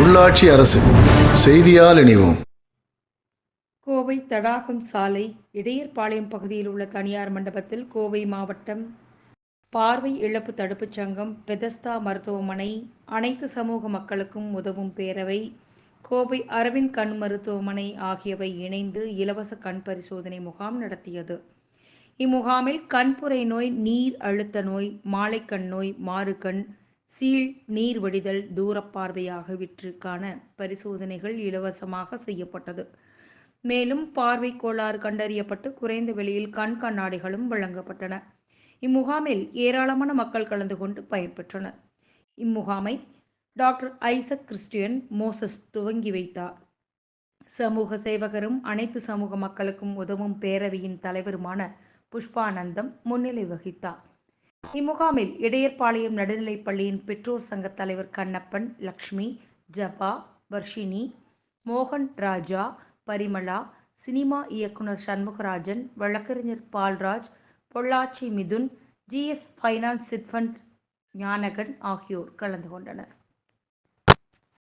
உள்ளாட்சி அரசு செய்தியால் இணைவோம். கோவை தடாகம் சாலை இடையர்பாளையம் பகுதியில் உள்ள தனியார் மண்டபத்தில் கோவை மாவட்டம் பார்வை இழப்பு தடுப்புச் சங்கம் பெதஸ்தா மருத்துவமனை அனைத்து சமூக மக்களுக்கும் உதவும் பேரவை கோவை அரவிந்த் கண் மருத்துவமனை ஆகியவை இணைந்து இலவச கண் பரிசோதனை முகாம் நடத்தியது. இம்முகாமில் கண்புரை நோய் நீர் அழுத்த நோய் மாலைக்கண் நோய் மாறுகண் சீழ் நீர் வடிதல் தூரப்பார்வை ஆகியவற்றுக்கான பரிசோதனைகள் இலவசமாக செய்யப்பட்டது. மேலும் பார்வை கோளாறு கண்டறியப்பட்டு குறைந்த விலையில் கண் கண்ணாடிகளும் வழங்கப்பட்டன. இம்முகாமில் ஏராளமான மக்கள் கலந்து கொண்டு பயன்பெற்றனர் இம்முகாமை டாக்டர் ஐசக் கிறிஸ்டியன் மோசஸ் துவங்கி வைத்தார். சமூக சேவகரும் அனைத்து சமூக மக்களுக்கும் உதவும் பேரவையின் தலைவருமான புஷ்பானந்தம் முன்னிலை வகித்தார். இம்முகாமில் இடையர்பாளையம் நடுநிலைப் பள்ளியின் பெற்றோர் சங்க தலைவர் கண்ணப்பன் லக்ஷ்மி ஜபா வர்ஷினி மோகன் ராஜா பரிமளா சினிமா இயக்குனர் சண்முகராஜன் வழக்கறிஞர் Palraj Pollachi Mithun GS finance chit fund Gnanagan ஆகியோர் கலந்து கொண்டனர்.